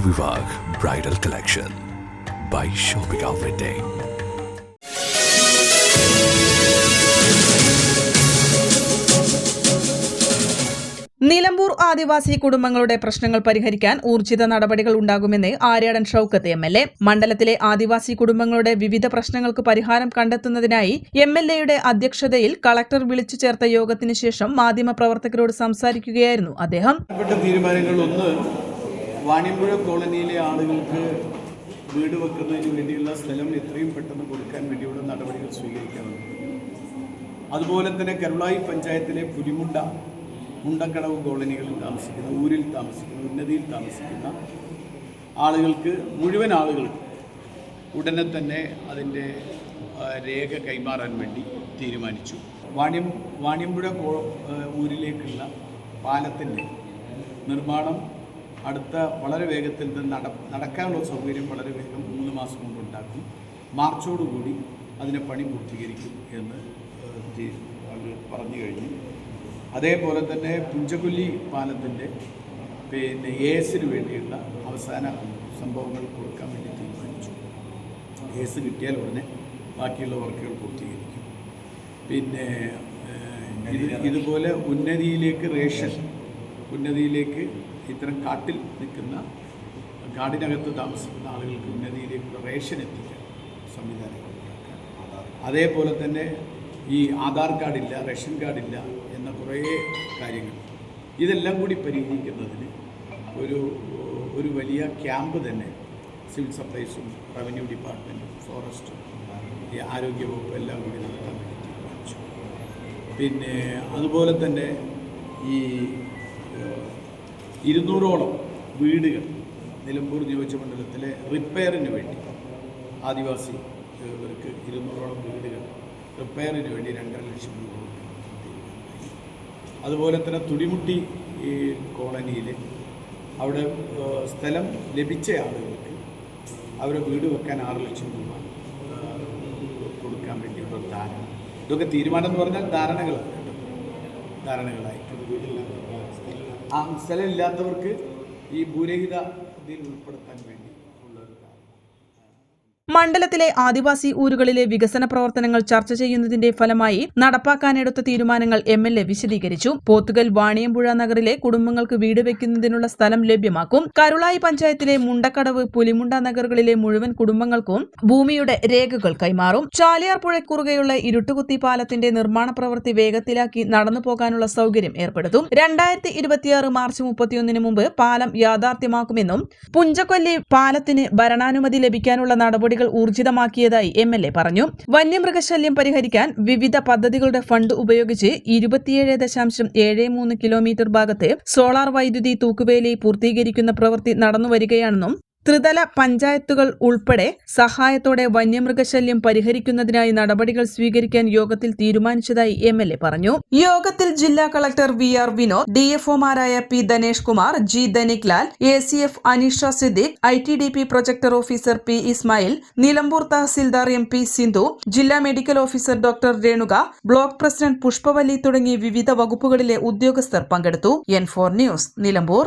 bridal collection by Shobika Wedding. Nilambur ആദിവാസി കുടുംബങ്ങളുടെ പ്രശ്നങ്ങൾ പരിഹരിക്കാൻ ഊർജിത നടപടികൾ ഉണ്ടാകുമെന്ന് Aryadan Shoukath M L A മണ്ഡലത്തിലെ ആദിവാസി കുടുംബങ്ങളുടെ വിവിധ പ്രശ്നങ്ങൾക്ക് പരിഹാരം കണ്ടെത്തുന്നതിനായി എം എൽ എയുടെ അധ്യക്ഷതയിൽ കളക്ടർ വിളിച്ചു ചേർത്ത യോഗത്തിന് ശേഷം മാധ്യമപ്രവർത്തകരോട് സംസാരിക്കുകയായിരുന്നു അദ്ദേഹം തീരുമാനങ്ങൾ ഒന്ന് വാണിയമ്പുഴ കോളനിയിലെ ആളുകൾക്ക് വീട് വെക്കുന്നതിന് വേണ്ടിയുള്ള സ്ഥലം എത്രയും പെട്ടെന്ന് കൊടുക്കാൻ വേണ്ടിയുള്ള നടപടികൾ സ്വീകരിക്കാറുണ്ട് അതുപോലെ തന്നെ കരുളായി പഞ്ചായത്തിലെ പുലിമുണ്ട മുണ്ടക്കടവ് കോളനികളിൽ താമസിക്കുന്ന ഊരിൽ താമസിക്കുന്ന ഉന്നതിയിൽ താമസിക്കുന്ന ആളുകൾക്ക് മുഴുവൻ ആളുകൾക്കും ഉടനെ തന്നെ അതിന്റെ രേഖ കൈമാറാൻ വേണ്ടി തീരുമാനിച്ചു. വാണിയം വാണിയമ്പുഴ ഊരിലേക്കുള്ള പാലത്തിന്റെ നിർമ്മാണം അടുത്ത വളരെ വേഗത്തിൽ ഇത് നട നടക്കാനുള്ള സൗകര്യം വളരെ വേഗം മൂന്ന് മാസം കൊണ്ട് ഉണ്ടാക്കും. മാർച്ചോടുകൂടി അതിനെ പണി പൂർത്തീകരിക്കും എന്ന് പറഞ്ഞു കഴിഞ്ഞു. അതേപോലെ തന്നെ പുഞ്ചകുല്ലി പാലത്തിന്റെ പിന്നെ എ എസിന് വേണ്ടിയുള്ള അവസാന സംഭവങ്ങൾ കൊടുക്കാൻ വേണ്ടി തീരുമാനിച്ചു. കേസ് കിട്ടിയാൽ ഉടനെ ബാക്കിയുള്ള വർക്കുകൾ പൂർത്തീകരിക്കും. പിന്നെ ഇതുപോലെ ഉന്നതിയിലേക്ക് റേഷൻ ഉന്നതിയിലേക്ക് ഇത്തരം കാട്ടിൽ നിൽക്കുന്ന കാടിനകത്ത് താമസിക്കുന്ന ആളുകൾക്ക് ഉന്നതിയിലേക്കുള്ള റേഷൻ എത്തിക്കാൻ സംവിധാനങ്ങൾ അതേപോലെ തന്നെ ഈ ആധാർ കാർഡില്ല റേഷൻ കാർഡില്ല എന്ന കുറേ കാര്യങ്ങൾ. ഇതെല്ലാം കൂടി പരിഹരിക്കുന്നതിന് ഒരു ഒരു വലിയ ക്യാമ്പ് തന്നെ സിവിൽ സപ്ലൈസും റവന്യൂ ഡിപ്പാർട്ട്മെന്റും ഫോറസ്റ്റും ഈ ആരോഗ്യവകുപ്പും എല്ലാം കൂടി നടത്താൻ വേണ്ടി തീരുമാനിച്ചു. പിന്നെ അതുപോലെ തന്നെ ഈ ഇരുന്നൂറോളം വീടുകൾ നിലമ്പൂർ നിയോജകമണ്ഡലത്തിലെ റിപ്പയറിന് വേണ്ടി ആദിവാസി ഇവർക്ക് ഇരുന്നൂറോളം വീടുകൾ റിപ്പയറിന് വേണ്ടി രണ്ടര ലക്ഷം രൂപ അതുപോലെ തന്നെ തുടിമുട്ടി ഈ കോളനിയിൽ അവിടെ സ്ഥലം ലഭിച്ച ആളുകൾക്ക് അവരെ വീട് വെക്കാൻ ആറ് ലക്ഷം രൂപ കൊടുക്കാൻ വേണ്ടിയുള്ള ധാരണ. ഇതൊക്കെ തീരുമാനം എന്ന് പറഞ്ഞാൽ ധാരണകളാണ്. കേട്ടോ ധാരണകളായിട്ട് ആ സ്ഥലമില്ലാത്തവർക്ക് ഈ ഭൂരഹിത ഇതിൽ ഉൾപ്പെടുത്താൻ വേണ്ടി മണ്ഡലത്തിലെ ആദിവാസി ഊരുകളിലെ വികസന പ്രവർത്തനങ്ങൾ ചർച്ച ചെയ്യുന്നതിന്റെ ഫലമായി നടപ്പാക്കാനെടുത്ത തീരുമാനങ്ങൾ എം എൽ എ വിശദീകരിച്ചു. പോത്തുകൽ വാണിയമ്പുഴ നഗറിലെ കുടുംബങ്ങൾക്ക് വീട് വെക്കുന്നതിനുള്ള സ്ഥലം ലഭ്യമാക്കും. കരുളായി പഞ്ചായത്തിലെ മുണ്ടക്കടവ് പുലിമുണ്ട നഗറുകളിലെ മുഴുവൻ കുടുംബങ്ങൾക്കും ഭൂമിയുടെ രേഖകൾ കൈമാറും. ചാലിയാർ പുഴക്കുറുകെയുള്ള ഇരുട്ടുകുത്തി പാലത്തിന്റെ നിർമ്മാണ പ്രവൃത്തി വേഗത്തിലാക്കി നടന്നു പോകാനുള്ള സൗകര്യം ഏർപ്പെടുത്തും. രണ്ടായിരത്തി ഇരുപത്തിയാറ് മാർച്ച് മുപ്പത്തിയൊന്നിന് മുമ്പ് പാലം യാഥാർത്ഥ്യമാക്കുമെന്നും പുഞ്ചക്കൊല്ലി പാലത്തിന് ഭരണാനുമതി ലഭിക്കാനുള്ള നടപടികൾ ഊർജിതമാക്കിയതായി എം എൽ എ പറഞ്ഞു. വന്യമൃഗശല്യം പരിഹരിക്കാൻ വിവിധ പദ്ധതികളുടെ ഫണ്ട് ഉപയോഗിച്ച് ഇരുപത്തിയേഴ് ദശാംശം ഏഴ് മൂന്ന് കിലോമീറ്റർ ഭാഗത്തെ സോളാർ വൈദ്യുതി തൂക്കുവേലി പൂർത്തീകരിക്കുന്ന പ്രവൃത്തി നടന്നുവരികയാണെന്നും ത്രിതല പഞ്ചായത്തുകൾ ഉൾപ്പെടെ സഹായത്തോടെ വന്യമൃഗശല്യം പരിഹരിക്കുന്നതിനായി നടപടികൾ സ്വീകരിക്കാൻ യോഗത്തിൽ തീരുമാനിച്ചതായി എം എൽ എ പറഞ്ഞു. യോഗത്തിൽ ജില്ലാ collector V R Vinod ഡിഎഫ്ഒമാരായ P Dhanesh Kumar G Dhanik Lal A C F Aneesha Siddique I T D P projector officer P Ismail Nilambur tahsildar M P Sindhu ജില്ലാ medical officer doctor Renuka block president Pushpavalli തുടങ്ങി വിവിധ വകുപ്പുകളിലെ ഉദ്യോഗസ്ഥർ പങ്കെടുത്തു. N four news Nilambur.